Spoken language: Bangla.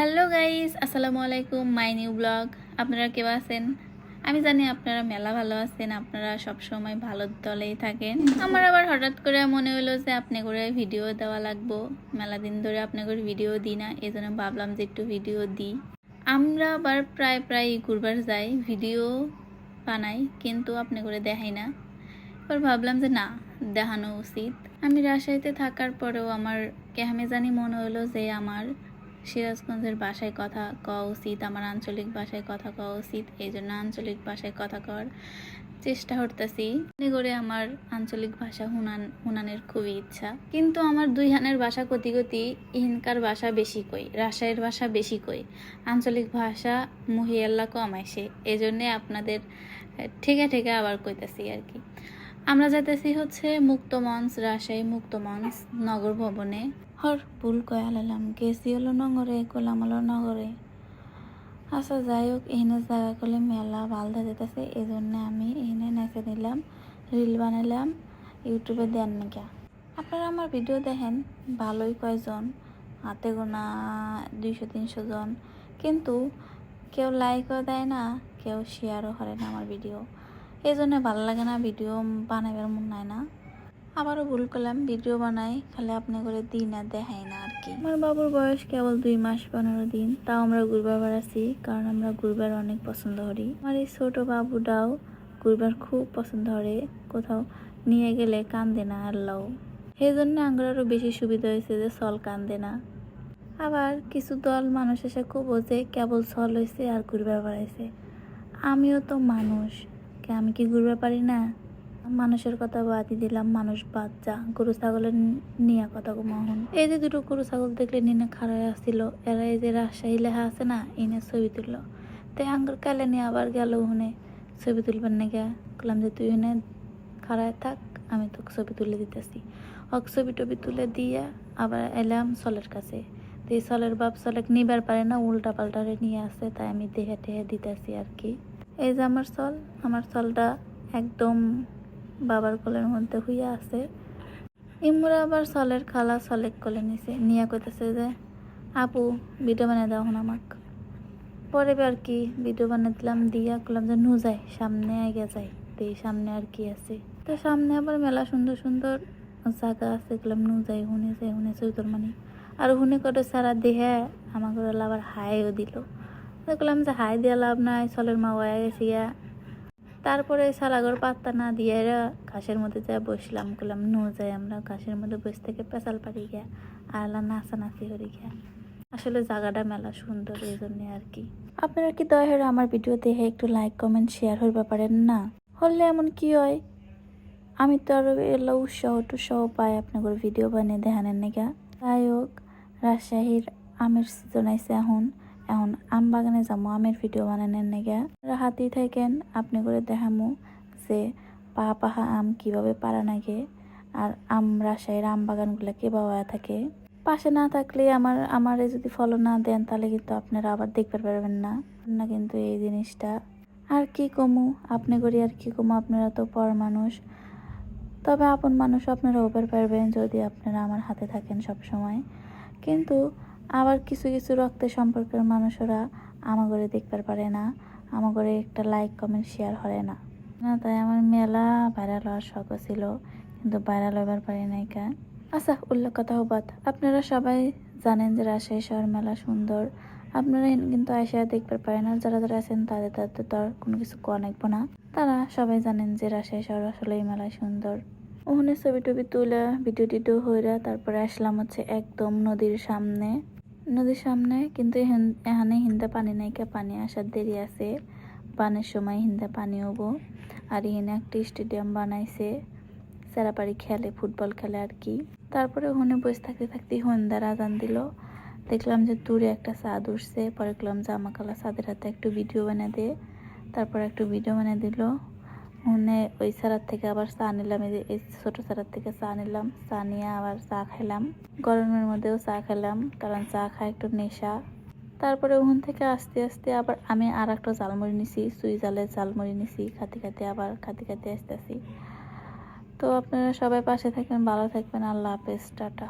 হ্যালো গাইস, আসসালামু আলাইকুম, মাই নিউ ব্লগ। আপনারা কেউ আছেন? আমি জানি আপনারা মেলা ভালো আছেন, আপনারা সব সময় ভালো দলেই থাকেন। আমার আবার হঠাৎ করে মনে হলো যে আপনি করে ভিডিও দেওয়া লাগবো। মেলা দিন ধরে আপনি করে ভিডিও দিই না এই জন্য ভাবলাম যে একটু ভিডিও দিই। আমরা আবার প্রায় প্রায় ঘুরবার যাই, ভিডিও বানাই, কিন্তু আপনি করে দেখাই না। এবার ভাবলাম যে না, দেখানো উচিত। আমি রাজশাহীতে থাকার পরেও আমার কেহামে জানি মনে হলো যে আমার সিরাজগঞ্জের ভাষায় কথা কওয়া উচিত, আমার আঞ্চলিক ভাষায় কথা কওয়া উচিত এই জন্য আঞ্চলিক ভাষায় কথা কওয়ার চেষ্টা করতেছি। মনে করে আমার আঞ্চলিক ভাষা হুনান, হুনানের খুবই ইচ্ছা। কিন্তু আমার দুই হানের ভাষা গতি গতি ইনকার ভাষা বেশি কই, রাজশাহীর ভাষা বেশি কই। আঞ্চলিক ভাষা মহিয়াল্লা কম আসে এই জন্যে আপনাদের ঠেকে ঠেকে আবার কইতাছি আর কি। আমরা যাইতেছি হচ্ছে মুক্ত মঞ্চ রাজশাহী মুক্ত মঞ্চ নগর ভবনে। হর, ভুল কয়া লালাম। গেছি হলো নগরে কলাম হলো নগরে। আচ্ছা যাই হোক, এখানে জায়গা করলে মেলা ভালদা যেতেছে এই জন্য আমি এখানে নেচে নিলাম, রিল বানালাম ইউটিউবে দেন নাকি আপনারা আমার ভিডিও দেখেন, ভালোই কয়জন? হাতে গোনা দুইশো, তিনশো জন। কিন্তু কেউ লাইকও দেয় না, কেউ শেয়ারও করে না আমার ভিডিও। এই জন্য ভালো লাগে না, ভিডিও বানাবার মন নাই না। আবারও ভুল করলাম, ভিডিও বানাই, খালি আপনি করে দিই না দেখাই না আর কি। আমার বাবুর বয়স কেবল দুই মাস পনেরো দিন, তাও আমরা ঘুরবার বেড়াচ্ছি কারণ আমরা ঘুরবার অনেক পছন্দ করি। আমার এই ছোট বাবুটাও ঘুরবার খুব পছন্দ করে, কোথাও নিয়ে গেলে কান্দে না আর আল্লাহ সেই জন্য আমার আরও বেশি সুবিধা হয়েছে যে সল কান্দে না। আবার কিছু দল মানুষ এসে খুব যে কেবল সল হয়েছে আর ঘুরবার বেড়াইছে। আমিও তো মানুষ। কে আমি কি ঘুরবে পারি না? মানুষের কথা বাদই দিলাম, মানুষ বাচ্চা গরু, ছাগলের নিয়ে কথা মহন এই যে দুটো গরু, ছাগল দেখলে নিনে খাড়ায় আসছিল। এরা এই যে রাজশাহী লেখা আছে না ইনে ছবি তুললো। তো আঙ্গুর কালে নিয়ে আবার গেল ওখানে। ছবি তুলবার নাকি বললাম যে তুই হুনে খাড়ায় থাক, আমি তোকে ছবি তুলে দিতেছি। অক ছবি টবি তুলে দিয়ে আবার এলাম সলের কাছে। তো এই সলের বাপ সলেক নিবার পারে না উল্টা পাল্টারে নিয়ে আসে, তাই আমি দেখে টেহে দিতেছি আর কি। এই যে আমার চল, আমার চলটা একদম বাবার কোলের মধ্যে হইয়া আছে। ইমরা আবার চলের খালা চলেক কোলে নিছে, নিয়া কইতেছে যে, আপু ভিডিও বানিয়ে দাও আমাক। পরে আর কি ভিডিও বানিয়ে দিলাম, দিয়া করলাম যে, নু যাই, সামনে আগে যাই তো সামনে আর কি আছে। তো সামনে আবার মেলা সুন্দর সুন্দর জায়গা আছে গেলাম নু যাই, হুনে যাই, হুনে চৈতর মানে। আর হুনে করে সারা দেহে আমাকে আবার হাইও দিল। দেখলাম যে হাই দিয়া লাভ নাই, চলের মা ওয়া গেছি গিয়া। তারপরে সালাগর পাত্তা না দিয়ে ঘাসের মধ্যে যা বসলাম করলাম নো যাই আমরা, ঘাসের মধ্যে বসে থেকে পেঁচাল পাড়ি গিয়া আর নাচানাচি করি গিয়া। আসলে জায়গাটা মেলা সুন্দর এই জন্যে আর কি। আপনারা কি দয়া হলে আমার ভিডিও দেখে একটু লাইক কমেন্ট শেয়ার হইতে পারেন না? হলে এমন কি হয়? আমি তো আরও এলো উৎসাহ টুৎসাহ পাই আপনাদের ভিডিও বানিয়ে দেখানের নাকি যাই হোক, রাজশাহীর আমের সিজন আইসে এখন। এখন আম বাগানে যাব আমের ভিডিও বানানোর নাকি হাতি থাকেন, আপনি করে দেখামু যে পা পাহা আম কীভাবে পারা নাগে আর আম রাজশাহীর আম বাগানগুলো কীভাবে থাকে। পাশে না থাকলে আমার, আমারে যদি ফলো না দেন, তাহলে কিন্তু আপনারা আবার দেখতে পারবেন না। না কিন্তু এই জিনিসটা। আর কি কমু, আপনি করি আর কি কমু, আপনারা তো পর মানুষ। তবে আপন মানুষ আপনারা ওপর পারবেন যদি আপনারা আমার হাতে থাকেন সব সময় কিন্তু আবার কিছু কিছু রক্তের সম্পর্কের মানুষরা আমাগরে দেখতে পারে না। আমাগরে একটা লাইক কমেন্ট শেয়ার হয় না। না, তাই আমার মেলা ভাইরাল হওয়ার শখ ছিল, কিন্তু ভাইরাল হবার পারি নাই কা। আচ্ছা উল্লেখ কথা হবাত, আপনারা সবাই জানেন যে রাজশাহী শহর মেলা সুন্দর। আপনারা কিন্তু আয়সা দেখতে পারেন আর যারা যারা আছেন তাদের তাদের তো আর কোনো কিছু কোয়া নাকবো না। তারা সবাই জানেন যে রাজশাহী শহর আসলে এই মেলা সুন্দর। ওখানে ছবি টবি তুলে ভিডিও টিডিও হইরা তারপরে আসলাম হচ্ছে একদম নদীর সামনে। নদীর সামনে কিন্তু এখান- হিন্দা পানি নাইকা পানি আসার দেরি আছে। পানের সময় হিন্দা পানি হব আর এখানে একটা স্টেডিয়াম বানাইছে। সেরাপাড়ি খেলে, ফুটবল খেলে আর কি। তারপরে ওখানে বসে থাকতে থাকতে হন্দার আজান দিল। দেখলাম যে দূরে একটা চাঁদ উঠছে। পরে দেখলাম যে আমাকালা চাঁদের হাতে একটু ভিডিও বানিয়ে দে। তারপর একটু ভিডিও বানিয়ে দিল। ওখানে ওই সারার থেকে আবার চা নিলাম, এই যে এই ছোটো সারার থেকে চা নিলাম, চা নিয়ে আবার চা খেলাম। গরমের মধ্যেও চা খেলাম, কারণ চা খায় একটু নেশা। তারপরে ওখান থেকে আস্তে আস্তে আবার আমি আর একটা জালমুড়ি নিছি, সুই জালে জালমুড়ি নিছি খাতে খাতে আবার খাতে খাতে আসতেছি তো আপনারা সবাই পাশে থাকবেন, ভালো থাকবেন, আল্লাহ হাফেজ, টাটা।